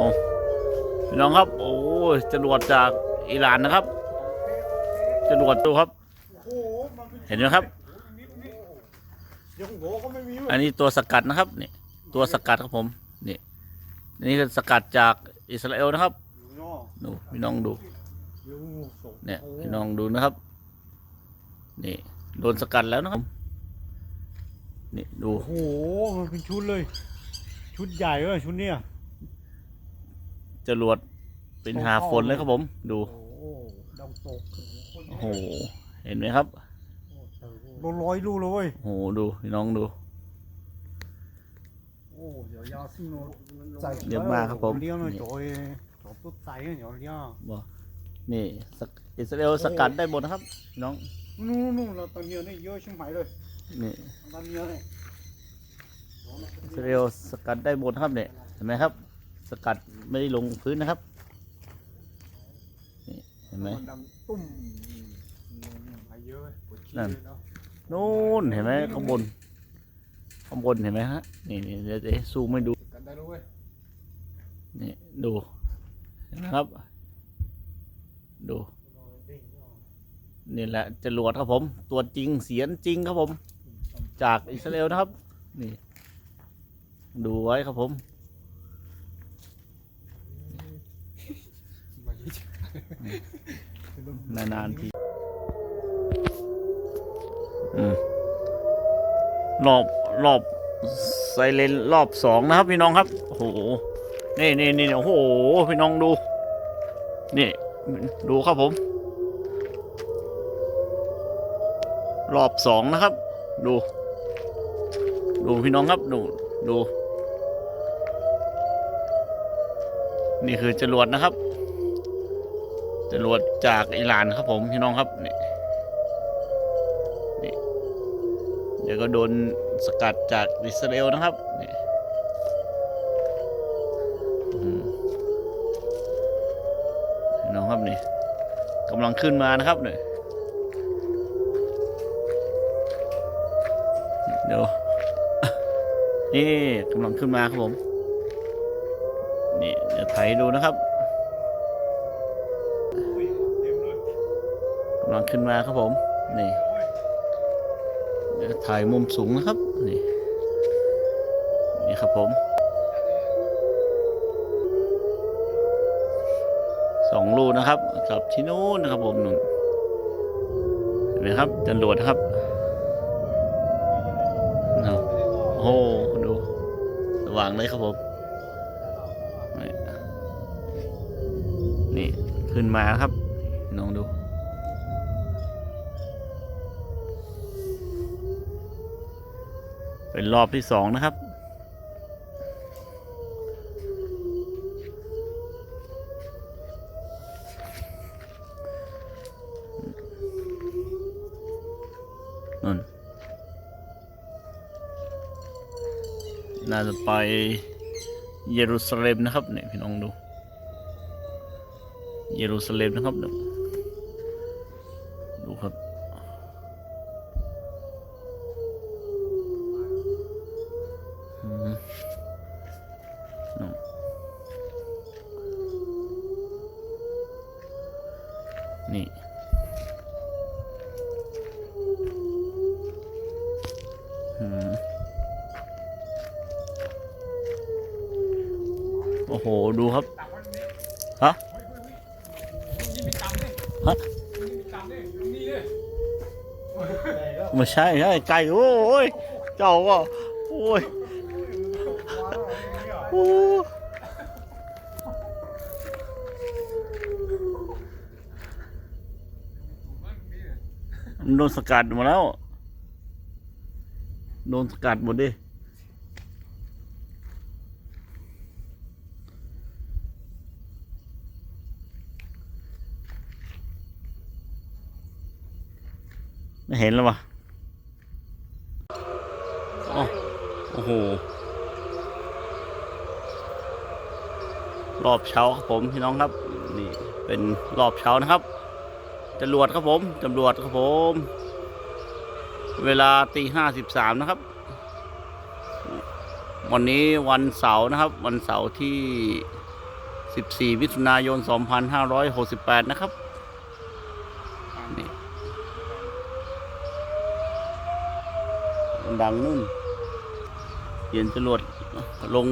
อ้พี่น้องครับ โอ้จรวดจากอิหร่านนะครับจรวดดูครับ เห็นไหมครับ อันนี้ตัวสกัดนะครับนี่ตัวสกัดครับผมนี่นี่คือสกัดจากอิสราเอลนะครับดูพี่น้องดูเดี๋ยวงูส่งเนี่ยพี่น้องดูนะครับ นี่โดนสกัดแล้วนะครับนี่ดูโอ้โหมันเป็นชุดเลย ชุดใหญ่เลยชุดเนี้ย จรวดเป็นหาฝนเลยครับผม ดู โอ้โหดาวตกโอ้โห เห็นไหมครับโดนร้อยลูกเลยเว้ยโอ้โห ดูพี่น้องดู โอ้เดี๋ยวยาซิโนเยอะมากครับผม เลี้ยงหน่อยโจยโจยตุ๊ดใจเดี๋ยวเลี้ยงบอกนี่สกอิสราเอลสกัดได้หมดนะครับพี่น้อง นู่นนู่นเราตอนเนี้ยนี่เยอะชิบหายเลยนี่ตอนเนี้ยเนี่ยอิสราเอลสกัดได้หมดนะครับเนี่ย เห็นไหมครับ สกัดไม่ได้ลงพื้นนะครับนี่เห็นไหมมันดำตุ่มหายเยอะเว้ยปวดขี้นั่นเลยเนาะนู่นเห็นไหมข้างบนข้างบนเห็นไหมฮะนี่นี่เดี๋ยวจะซูมให้ดูกันได้แล้วเว้ยนี่ดูเห็นไหมครับ ดู นี่แหละจรวดครับผม ตัวจริงเสียงจริงครับผม จากอิสราเอลนะครับ นี่ ดูไว้ครับผม นานๆทีอืมรอบรอบไซเลนรอบสองนะครับ พี่น้องครับ โอ้โห นี่นี่นี่โอ้โห พี่น้องดู นี่ ดูครับผม รอบสองนะครับ ดู ดูพี่น้องครับดูดู นี่คือจรวดนะครับ จรวดจากอิหร่านครับผมพี่น้องครับนี่นี่เดี๋ยวก็โดนสกัดจากอิสราเอลนะครับนี่พี่น้องครับนี่กำลังขึ้นมานะครับเนี่ยเดี๋ยวนี่กำลังขึ้นมาครับผม นี่เดี๋ยวไถดูนะครับ อุ้ยเต็มเลย กำลังขึ้นมาครับผม นี่ถ่ายมุมสูงนะครับ นี่ นี่ครับผมสองลูกนะครับกับที่นู้นนะครับผมนุ่นเห็นไหมครับจรวดนครับเอาโอ้โหดูสว่างเลยครับผมนี่ขึ้นมาครับน้องดู เป็นรอบที่สองนะครับ นั่น น่าจะไปเยรูซาเล็มนะครับเนี่ยพี่น้องดู เยรูซาเล็มนะครับดูครับ อืมนู่นนี่ อืม โอ้โห ดูครับ ฮะมีกำเนี่ยฮะ ไม่ใช่ใช่ไก่โอ้ย เจ้าก็ โอ้ยโอ้โดนสกัดมดแล้ว โดนสกัดหมดดิ ไม่เห็นแล้ววะโอ้โอ้โห รอบเช้าครับผมพี่น้องครับ นี่เป็นรอบเช้านะครับจรวดครับผมตำรวจครับผม เวลาตีห้าสิบสามนะครับ วันนี้วันเสาร์นะครับ วันเสาร์ที่สิบสี่มิถุนายนสองพันห้าร้อยหกสิบแปดนะครับนี่ดังนุ่นเย็นจรวดลง